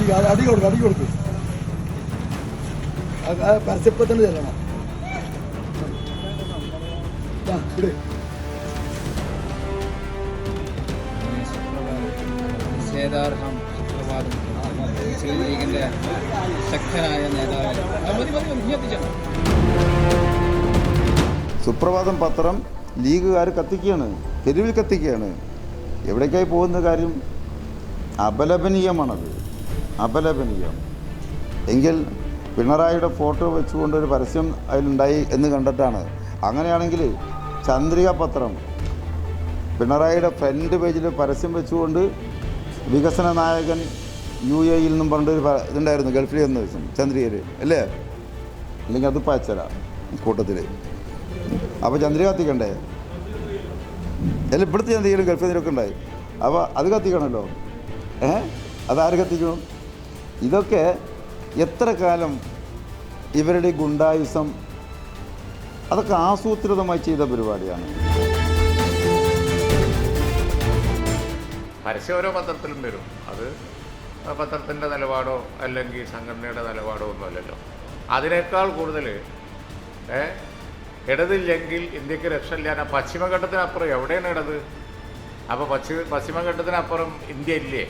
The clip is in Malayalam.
അടി കൊടുക്കുക അടി കൊടുക്കുക പരസ്യപ്പം തന്നെ ചെല്ലണം ആ. നിഷേധാർഹം ലീഗിന്റെ ശക്തനായ നേതാവ്. സുപ്രഭാതം പത്രം ലീഗുകാർ കത്തിക്കുകയാണ് തെരുവിൽ കത്തിക്കുകയാണ്. എവിടേക്കായി പോകുന്ന കാര്യം അപലപനീയമാണത്. അപലപനീയം. എങ്കിൽ പിണറായിയുടെ ഫോട്ടോ വെച്ചുകൊണ്ട് ഒരു പരസ്യം അതിലുണ്ടായി എന്ന് കണ്ടിട്ടാണ്. അങ്ങനെയാണെങ്കിൽ ചന്ദ്രിക പത്രം പിണറായിയുടെ ഫ്രണ്ട് പേജിൽ പരസ്യം വെച്ചുകൊണ്ട് വികസന നായകൻ യു എയിൽ നിന്നും പറഞ്ഞൊരു ഇതുണ്ടായിരുന്നു ഗൾഫിൽ എന്ന ദിവസം ചന്ദ്രികയിൽ അല്ലേ? അല്ലെങ്കിൽ അത് പച്ചല കൂട്ടത്തിൽ അപ്പോൾ ചന്ദ്രിക കത്തിക്കണ്ടേ? അല്ല ഇവിടുത്തെ ചന്ദ്രികയിലും ഗൾഫിൽ ഒക്കെ ഉണ്ടായി. അപ്പോൾ അത് കത്തിക്കണമല്ലോ. ഏഹ്? അതാര് കത്തിക്കണം ഇതൊക്കെ എത്ര കാലം ഇവരുടെ ഗുണ്ടായുസം അതൊക്കെ ആസൂത്രിതമായി ചെയ്ത പരിപാടിയാണ്. പരസ്യം ഓരോ പത്രത്തിലും വരും. അത് ആ പത്രത്തിന്റെ നിലപാടോ അല്ലെങ്കിൽ സംഘടനയുടെ നിലപാടോ ഒന്നുമല്ലല്ലോ. അതിനേക്കാൾ കൂടുതൽ ഇടതില്ലെങ്കിൽ ഇന്ത്യയ്ക്ക് രക്ഷയില്ല. പശ്ചിമഘട്ടത്തിനപ്പുറം എവിടെയാണ് ഇടത്? അപ്പോൾ പശ്ചിമ പശ്ചിമഘട്ടത്തിനപ്പുറം ഇന്ത്യ ഇല്ലേ?